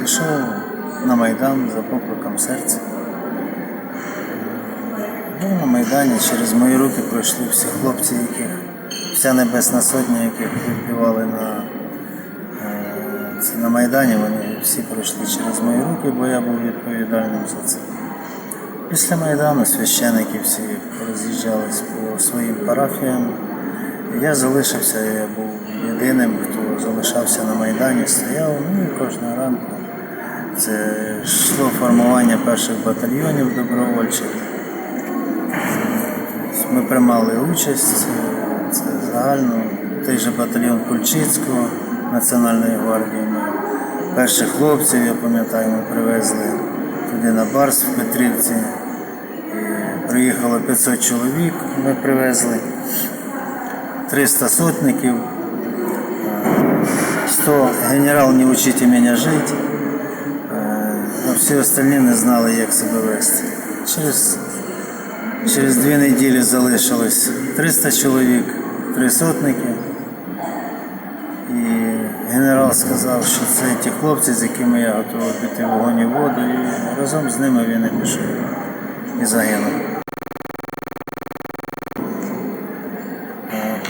Пішов на Майдан за покликом серця. Був на Майдані, через мої руки пройшли всі хлопці, яких вся Небесна Сотня, яких відбивали на, е, на Майдані, вони всі пройшли через мої руки, бо я був відповідальним за це. Після Майдану священики всі роз'їжджались по своїм парафіям. Я залишився, я був єдиним, хто залишався на Майдані, стояв, ну і кожного ранку. Це йшло формування перших батальйонів добровольчих. Ми приймали участь, е, це загально, той же батальйон Кульчицького Національної гвардії. Ми перших хлопців, я пам'ятаю, ми привезли туди на Барс в Петрівці. Приїхало 500 чоловік, ми привезли 300 сотників, е, 100 генерал не учите мене жити, Е, а всі остальні не знали, як себе вести. Через Через дві неділі залишилось 300 чоловік, три сотники. І генерал сказав, що це ті хлопці, з якими я готовий піти в вогонь і воду, і разом з ними він і пішов і загинув.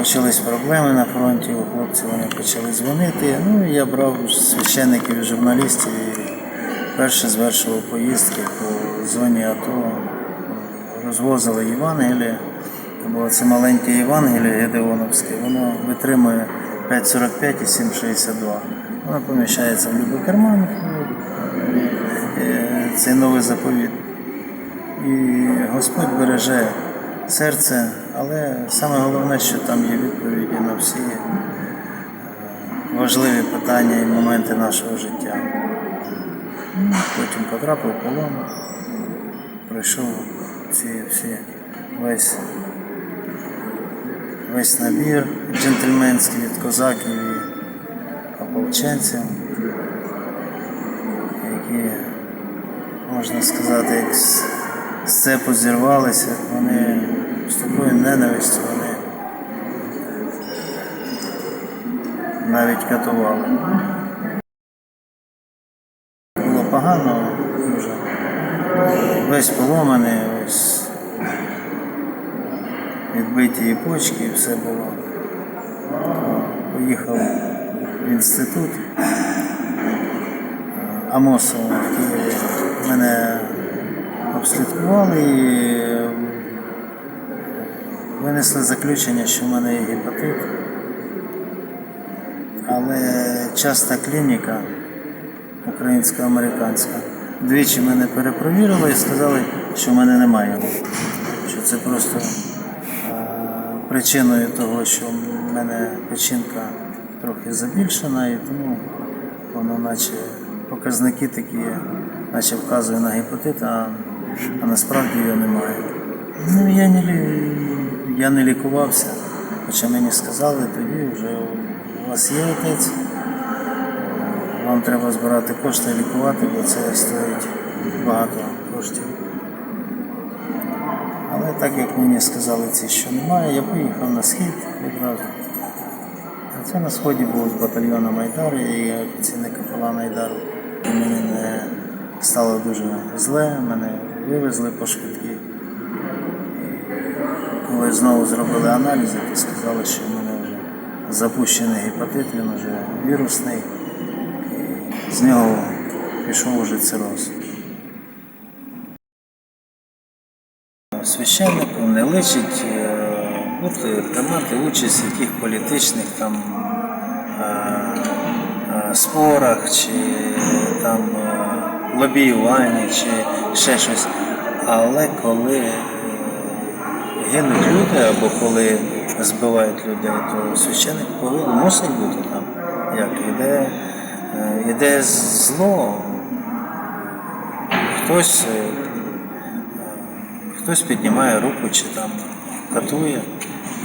Почались проблеми на фронті, у хлопців вони почали дзвонити. Ну і я брав священників і журналістів і перше звершував поїздки по зоні АТО розвозили Євангеліє, бо це маленьке Євангеліє Гедеоновське, воно витримує 5,45 і 7,62. Воно поміщається в будь-який карман, е, цей новий заповіт. І Господь береже серце, але саме головне, що там є відповіді на всі е, важливі питання і моменти нашого життя. Потім потрапив в полон пройшов ці всі весь, весь набір джентльменський від козаків і ополченців, які, можна сказати, як з цепу зірвалися, вони з такою ненавистю вони навіть катували. Було погано дуже весь поломаний, весь відбиті і почки, і все було. Поїхав в інститут Амосова в Києві. Мене обслідкували і винесли заключення, що в мене є гепатит. Але часта клініка українсько-американська. Двічі мене перепровірили і сказали, що в мене немає. Що це просто е, причиною того, що в мене печінка трохи забільшена, і тому воно наче показники такі, наче вказує на гепатит, а, а насправді його немає. Ну, я не, я не лікувався, хоча мені сказали, тоді вже у вас є отець вам треба збирати кошти лікувати, бо це стоїть багато коштів. Але так як мені сказали ці, що немає, я поїхав на схід відразу. А це на сході був з батальйону Майдар і офіційний капелан Айдару. Мені не стало дуже зле, мене вивезли по швидкі. І коли знову зробили аналізи, то сказали, що в мене вже запущений гепатит, він вже вірусний з нього пішов уже цироз. Священнику не личить е, бути, приймати участь в яких політичних там е, е, спорах чи там е, лобіюванні, чи ще щось. Але коли е, гинуть люди або коли збивають людей, то священник повинен мусить бути там. Як іде, е, іде зло. Хтось, е, хтось піднімає руку чи там катує.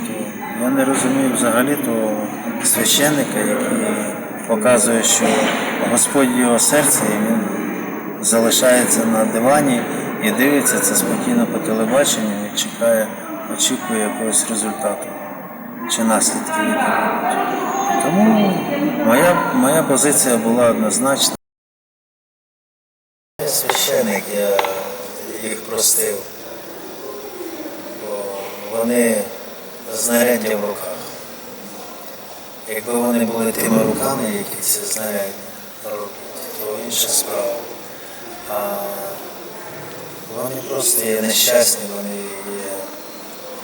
То я не розумію взагалі того священника, який показує, що Господь його серце і він залишається на дивані і дивиться це спокійно по телебаченню і чекає, очікує якогось результату чи будуть. Тому моя, моя позиція була однозначна. Я священик, я їх простив, бо вони знаряддя в руках. Якби вони були тими руками, які ці знаряддя роблять, то інша справа. А вони просто є нещасні, вони є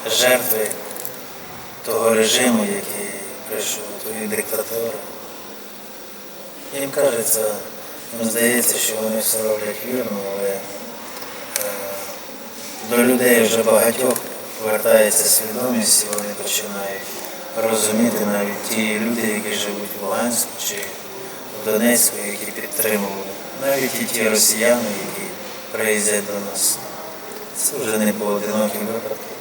жертви того режиму, який прийшов, тої диктатури. Їм кажеться, їм здається, що вони все роблять вірно, але е, до людей вже багатьох повертається свідомість, і вони починають розуміти навіть ті люди, які живуть в Луганську чи в Донецьку, які підтримували, навіть і ті росіяни, які приїздять до нас. Це вже не поодинокі випадки.